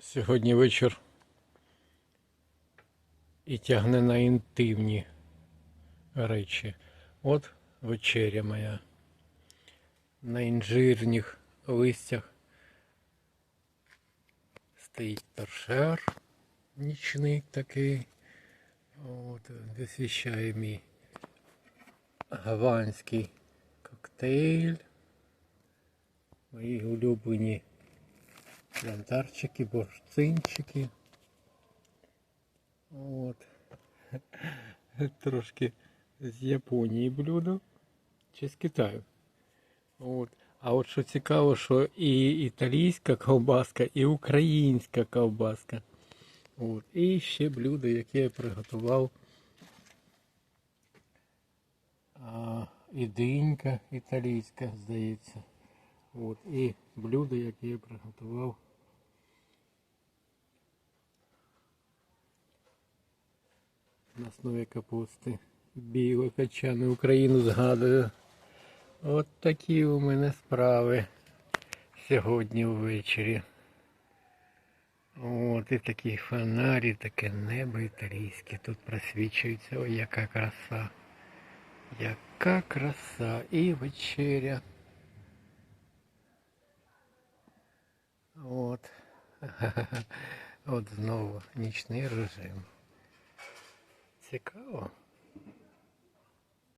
Сьогодні вечір і тягне на інтимні речі. От вечеря моя. На інжирних листях стоїть торшер нічний такий. От, висвіщає мій гаванський коктейль. Мої улюблені янтарчики, борщинчики. От. Трошки з Японії блюдо. Чи з Китаю. От. А от що цікаво, що і італійська ковбаска, і українська ковбаска. От. І ще блюдо, яке я приготував. А, і італійська, здається. От. І блюдо, яке я приготував. на основі капусти. Біло качане Україну згадую. От такі у мене справи сьогодні ввечері. От і такі фонарі, таке небо італійське тут просвічується. Ой, яка краса. Яка краса. І вечеря. От. От знову нічний режим. Цікаво.